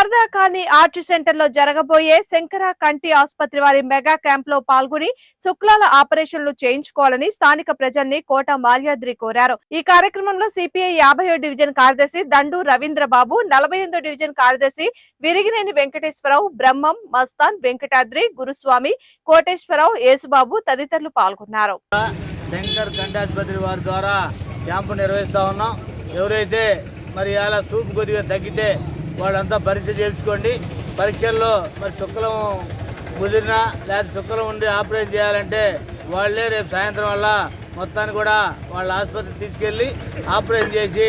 నగరంలోని ఆర్చ్ సెంటర్లో జరగబోయే శంకర కంటి ఆసుపత్రి వారి మెగా క్యాంప్లో పాల్గొని శుక్లాల ఆపరేషన్లు చేయించుకోవాలని స్థానిక ప్రజల్ని కోట మాల్యాద్రి కోరారు. ఈ కార్యక్రమంలో సిపిఐ యాభై డివిజన్ కార్యదర్శి దండు రవీంద్ర బాబు నలభై డివిజన్ కార్యదర్శి విరిగినేని వెంకటేశ్వరరావు బ్రహ్మం మస్తాన్ వెంకటాద్రి గురుస్వామి కోటేశ్వరరావు యేసుబాబు తదితరులు పాల్గొన్నారు. శంకర్ కంటాసుపత్రి వారి ద్వారా క్యాంపు నిర్వహిస్తూ ఉన్నాం. ఎవరైతే మరి అలా సూపు కొద్దిగా తగ్గితే వాళ్ళంతా పరీక్ష చేయించుకోండి. పరీక్షల్లో మరి చుక్కలం కుదిరినా లేదా చుక్కలం ఉండి ఆపరేషన్ చేయాలంటే వాళ్ళే రేపు సాయంత్రం వల్ల మొత్తాన్ని కూడా వాళ్ళ ఆసుపత్రికి తీసుకెళ్ళి ఆపరేషన్ చేసి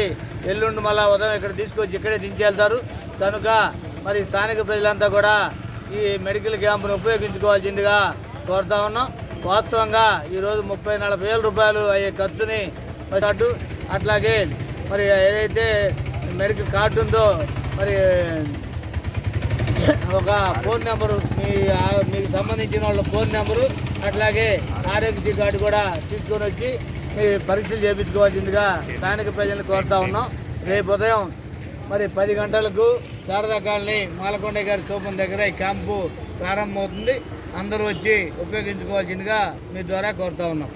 ఎల్లుండి మళ్ళా ఉదయం ఇక్కడ తీసుకొచ్చి ఇక్కడే దించేళ్తారు కనుక మరి స్థానిక ప్రజలంతా కూడా ఈ మెడికల్ క్యాంపును ఉపయోగించుకోవాల్సిందిగా కోరుతా ఉన్నాం. వాస్తవంగా ఈరోజు ముప్పై నలభై వేల రూపాయలు అయ్యే ఖర్చుని అటు అట్లాగే మరి ఏదైతే మెడికల్ కార్డు ఉందో మరి ఒక ఫోన్ నెంబరు మీ మీకు సంబంధించిన వాళ్ళ ఫోన్ నెంబరు అట్లాగే ఆరోగ్యశ్రీ కార్డు కూడా తీసుకొని వచ్చి మీ పరీక్షలు చేయించుకోవాల్సిందిగా స్థానిక ప్రజలను కోరుతా ఉన్నాం. రేపు ఉదయం మరి పది గంటలకు శారదా కాలనీ మాలకొండ గారి సోపం దగ్గర ఈ క్యాంపు ప్రారంభమవుతుంది. అందరూ వచ్చి ఉపయోగించుకోవాల్సిందిగా మీ ద్వారా కోరుతా ఉన్నాం.